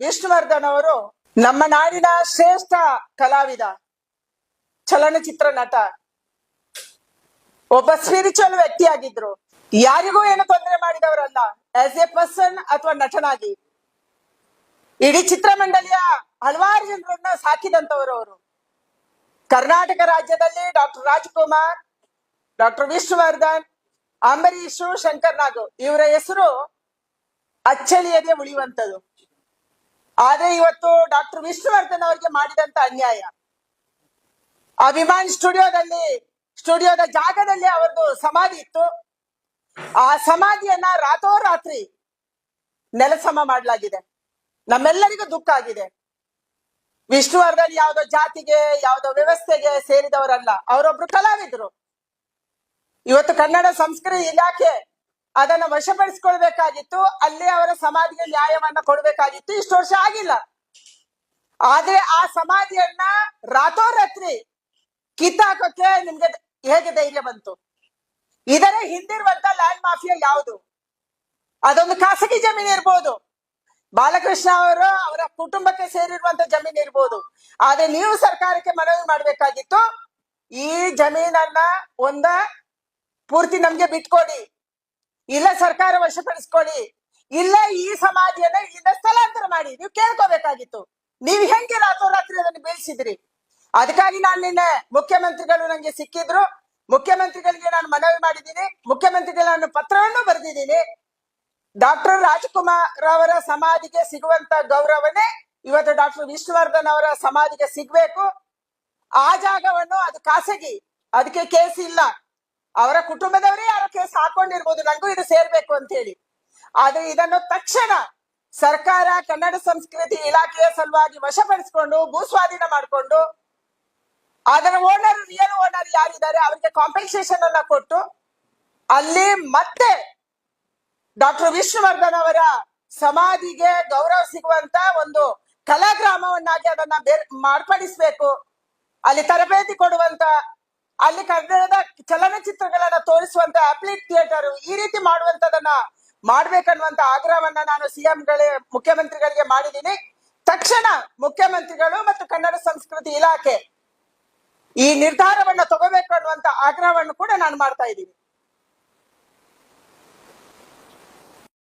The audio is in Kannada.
ವಿಷ್ಣುವರ್ಧನ್ ಅವರು ನಮ್ಮ ನಾಡಿನ ಶ್ರೇಷ್ಠ ಕಲಾವಿದ, ಚಲನಚಿತ್ರ ನಟ, ಒಬ್ಬ ಸ್ಪಿರಿಚುವಲ್ ವ್ಯಕ್ತಿಯಾಗಿದ್ರು. ಯಾರಿಗೂ ಏನು ತೊಂದರೆ ಮಾಡಿದವರಲ್ಲ ಆಸ್ ಎ ಪರ್ಸನ್ ಅಥವಾ ನಟನಾಗಿ. ಇಡೀ ಚಿತ್ರಮಂಡಳಿಯ ಹಲವಾರು ಜನರನ್ನ ಸಾಕಿದಂತವರು ಅವರು. ಕರ್ನಾಟಕ ರಾಜ್ಯದಲ್ಲಿ ಡಾಕ್ಟರ್ ರಾಜ್ಕುಮಾರ್, ಡಾಕ್ಟರ್ ವಿಷ್ಣುವರ್ಧನ್, ಅಂಬರೀಷು, ಶಂಕರ್ ನಾಗು. ಇವರ ಹೆಸರು ಅಚ್ಚಳಿಯದೆ ಉಳಿಯುವಂತದ್ದು ಆದ್ರೆ ಇವತ್ತು ಡಾಕ್ಟರ್ ವಿಷ್ಣುವರ್ಧನ್ ಅವರಿಗೆ ಮಾಡಿದಂತ ಅನ್ಯಾಯ. ಅಭಿಮಾನ್ ಸ್ಟುಡಿಯೋದಲ್ಲಿ, ಸ್ಟುಡಿಯೋದ ಜಾಗದಲ್ಲಿ ಅವರದು ಸಮಾಧಿ ಇತ್ತು. ಆ ಸಮಾಧಿಯನ್ನ ರಾತ್ರೋರಾತ್ರಿ ನೆಲಸಮ ಮಾಡಲಾಗಿದೆ. ನಮ್ಮೆಲ್ಲರಿಗೂ ದುಃಖ ಆಗಿದೆ. ವಿಷ್ಣುವರ್ಧನ್ ಯಾವ್ದೋ ಜಾತಿಗೆ, ಯಾವ್ದೋ ವ್ಯವಸ್ಥೆಗೆ ಸೇರಿದವರಲ್ಲ, ಅವರೊಬ್ರು ಕಲಾವಿದ್ರು. ಇವತ್ತು ಕನ್ನಡ ಸಂಸ್ಕೃತಿ ಇಲಾಖೆ ಅದನ್ನ ವಶಪಡಿಸ್ಕೊಳ್ಬೇಕಾಗಿತ್ತು, ಅಲ್ಲಿ ಅವರ ಸಮಾಧಿಗೆ ನ್ಯಾಯವನ್ನ ಕೊಡ್ಬೇಕಾಗಿತ್ತು. ಇಷ್ಟು ವರ್ಷ ಆಗಿಲ್ಲ. ಆದ್ರೆ ಆ ಸಮಾಧಿಯನ್ನ ರಾತ್ರೋರಾತ್ರಿ ಕಿತ್ತಾಕೋಕೆ ನಿಮ್ಗೆ ಹೇಗೆ ಧೈರ್ಯ ಬಂತು? ಇದರ ಹಿಂದಿರುವಂತ ಲ್ಯಾಂಡ್ ಮಾಫಿಯಾ ಯಾವುದು? ಅದೊಂದು ಖಾಸಗಿ ಜಮೀನು ಇರ್ಬೋದು. ಬಾಲಕೃಷ್ಣ ಅವರು ಅವರ ಕುಟುಂಬಕ್ಕೆ ಸೇರಿರುವಂತ ಜಮೀನು ಇರ್ಬೋದು. ಆದ್ರೆ ನೀವು ಸರ್ಕಾರಕ್ಕೆ ಮನವಿ ಮಾಡ್ಬೇಕಾಗಿತ್ತು, ಈ ಜಮೀನನ್ನ ಒಂದ ಪೂರ್ತಿ ನಮ್ಗೆ ಬಿಟ್ಕೊಡಿ. ಇಲ್ಲ ಸರ್ಕಾರ ವಶಪಡಿಸ್ಕೊಳ್ಳಿ. ಇಲ್ಲ ಈ ಸಮಾಧಿಯನ್ನ ಇಲ್ಲಿಂದ ಸ್ಥಳಾಂತರ ಮಾಡಿ. ನೀವು ಕೇಳ್ಕೋಬೇಕಾಗಿತ್ತು. ನೀವು ಹೆಂಗೆ ರಾತ್ರೋರಾತ್ರಿ ಅದನ್ನು ಬೀಳ್ಸಿದ್ರಿ? ಅದಕ್ಕಾಗಿ ನಾನು ನಿನ್ನೆ ಮುಖ್ಯಮಂತ್ರಿಗಳು ನಂಗೆ ಸಿಕ್ಕಿದ್ರು. ಮುಖ್ಯಮಂತ್ರಿಗಳಿಗೆ ನಾನು ಮನವಿ ಮಾಡಿದ್ದೀನಿ. ಮುಖ್ಯಮಂತ್ರಿಗಳ ನಾನು ಪತ್ರವನ್ನು ಬರೆದಿದ್ದೀನಿ. ಡಾಕ್ಟರ್ ರಾಜ್ಕುಮಾರ್ ಅವರ ಸಮಾಧಿಗೆ ಸಿಗುವಂತ ಗೌರವನೇ ಇವತ್ತು ಡಾಕ್ಟರ್ ವಿಷ್ಣುವರ್ಧನ್ ಅವರ ಸಮಾಧಿಗೆ ಸಿಗ್ಬೇಕು. ಆ ಜಾಗವನ್ನು ಅದು ಖಾಸಗಿ. ಅದಕ್ಕೆ ಕೇಸ್ ಇಲ್ಲ. ಅವರ ಕುಟುಂಬದವರೇ ಯಾರೋ ಕೇಸ್ ಹಾಕೊಂಡಿರ್ಬೋದು, ನಂಗೂ ಇದು ಸೇರ್ಬೇಕು ಅಂತ ಹೇಳಿ ಆದ್ರೆ ಇದನ್ನು ತಕ್ಷಣ ಸರ್ಕಾರ ಕನ್ನಡ ಸಂಸ್ಕೃತಿ ಇಲಾಖೆಯ ಸಲುವಾಗಿ ವಶಪಡಿಸಿಕೊಂಡು ಭೂ ಸ್ವಾಧೀನ ಮಾಡಿಕೊಂಡು, ಅದರ ಓನರ್ ರಿಯಲ್ ಓನರ್ ಯಾರಿದ್ದಾರೆ ಅವರಿಗೆ ಕಾಂಪೆನ್ಸೇಷನ್ ಅನ್ನ ಕೊಟ್ಟು, ಅಲ್ಲಿ ಮತ್ತೆ ಡಾಕ್ಟರ್ ವಿಷ್ಣುವರ್ಧನ್ ಅವರ ಸಮಾಧಿಗೆ ಗೌರವ ಸಿಗುವಂತ ಒಂದು ಕಲಾಗ್ರಾಮವನ್ನಾಗಿ ಅದನ್ನ ಬೇರ್, ಮಾರ್ಪಡಿಸ್ಬೇಕು. ಅಲ್ಲಿ ತರಬೇತಿ ಕೊಡುವಂತ ಅಲ್ಲಿ ಕನ್ನಡದ ಚಲನಚಿತ್ರಗಳನ್ನ ತೋರಿಸುವಂತ ಅಪ್ಲಿಟ್ ಥಿಯೇಟರ್ ಈ ರೀತಿ ಮಾಡುವಂತದನ್ನ ಮಾಡ್ಬೇಕನ್ನುವಂತ ಆಗ್ರಹವನ್ನ ನಾನು ಸಿಎಂಗಳೇ, ಮುಖ್ಯಮಂತ್ರಿಗಳಿಗೆ ಮಾಡಿದ್ದೀನಿ. ತಕ್ಷಣ ಮುಖ್ಯಮಂತ್ರಿಗಳು ಮತ್ತು ಕನ್ನಡ ಸಂಸ್ಕೃತಿ ಇಲಾಖೆ ಈ ನಿರ್ಧಾರವನ್ನ ತಗೋಬೇಕು ಅನ್ನುವಂತ ಆಗ್ರಹವನ್ನು ಕೂಡ ನಾನು ಮಾಡ್ತಾ ಇದ್ದೀನಿ.